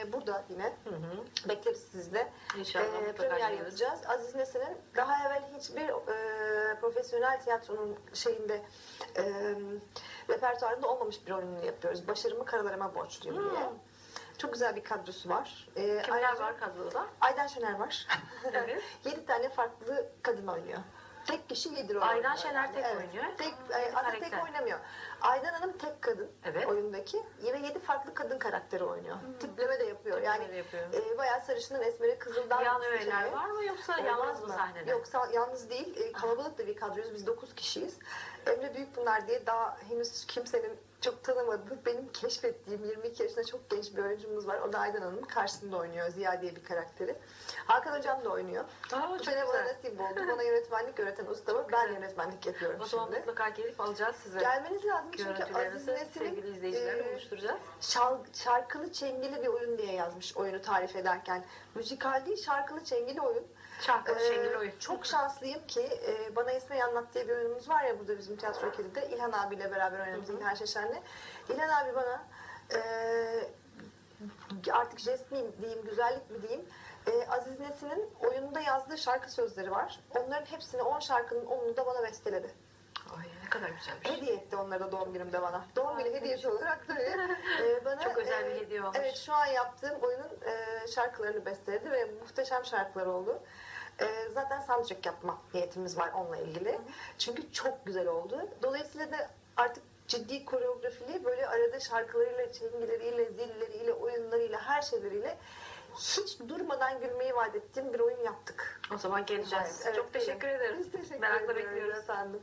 e, burada yine. Hı hı. Bekleriz sizde. İnşallah mutlaka premier yapacağız. Aziz Nesin'in daha evvel hiçbir e, profesyonel tiyatronun şeyinde e, repertuarında olmamış bir oyununu yapıyoruz. Başarımı karalarıma borçluyum Hmm. diye. Çok güzel bir kadrosu var. Ee, Kimler ayrıca var kadroda? Aydan Şener var. Evet. Yedi tane farklı kadın oynuyor. Tek kişi yedi rol Aydan Şener tek oynuyor. Tek, Aa, e, aslında tek oynamıyor. Aydan Hanım tek kadın Evet. oyundaki. Yine yedi farklı kadın karakteri oynuyor. Tipleme de yapıyor. Yani Tipleme de yapıyor. e, bayağı sarışının esmeri kızıldan Yan öğeler var mı yoksa Olmaz yalnız mı sahnede? Yok yalnız değil. E, kalabalık da bir kadroyuz. Biz 9 kişiyiz. Emre Büyükpınar diye daha henüz kimsenin çok tanımadığı, benim keşfettiğim 22 yaşında çok genç bir oyuncumuz var. O da Aydan Hanım'ın karşısında oynuyor. Ziya diye bir karakteri. Hakan Hocam da oynuyor. Aa, Bu sene bana nasip oldu. Bana yönetmenlik öğreten ustamı ben güzel. yönetmenlik yapıyorum O zaman şimdi. mutlaka gelip alacağız size. Gelmeniz lazım çünkü Aziz Nesin'in e, buluşturacağız. şal- şarkılı çengeli bir oyun diye yazmış oyunu tarif ederken. Müzikal değil şarkılı çengeli oyun. Şarkılı Ee, Şengül oyun. Çok şanslıyım ki e, Bana İsmail Anlat diye bir oyunumuz var ya burada bizim tiyatro ekibinde. İlhan abiyle beraber oynadığımız İlhan Şeşen'le. İlhan abi bana e, artık jest mi diyeyim, güzellik mi diyeyim. e, Aziz Nesin'in oyununda yazdığı şarkı sözleri var. Onların hepsini 10 şarkının 10'unu da bana besteledi. Ay ne kadar güzelmiş. Hediye etti onları da doğum günümde bana. Doğum günü hediyesi olarak böyle e, bana Çok özel bir hediye olmuş. Evet şu an yaptığım oyunun e, şarkılarını besteledi ve muhteşem şarkılar oldu. E, zaten soundtrack yapma niyetimiz var onunla ilgili. Çünkü çok güzel oldu. Dolayısıyla da artık ciddi koreografili böyle arada şarkılarıyla, çengileriyle, zilleriyle, oyunlarıyla, her şeyleriyle hiç durmadan gülmeyi vaat ettiğim bir oyun yaptık. O zaman geleceğiz. Evet, Çok teşekkür ederim. Biz teşekkür Merakla ediyoruz bekliyoruz. efendim.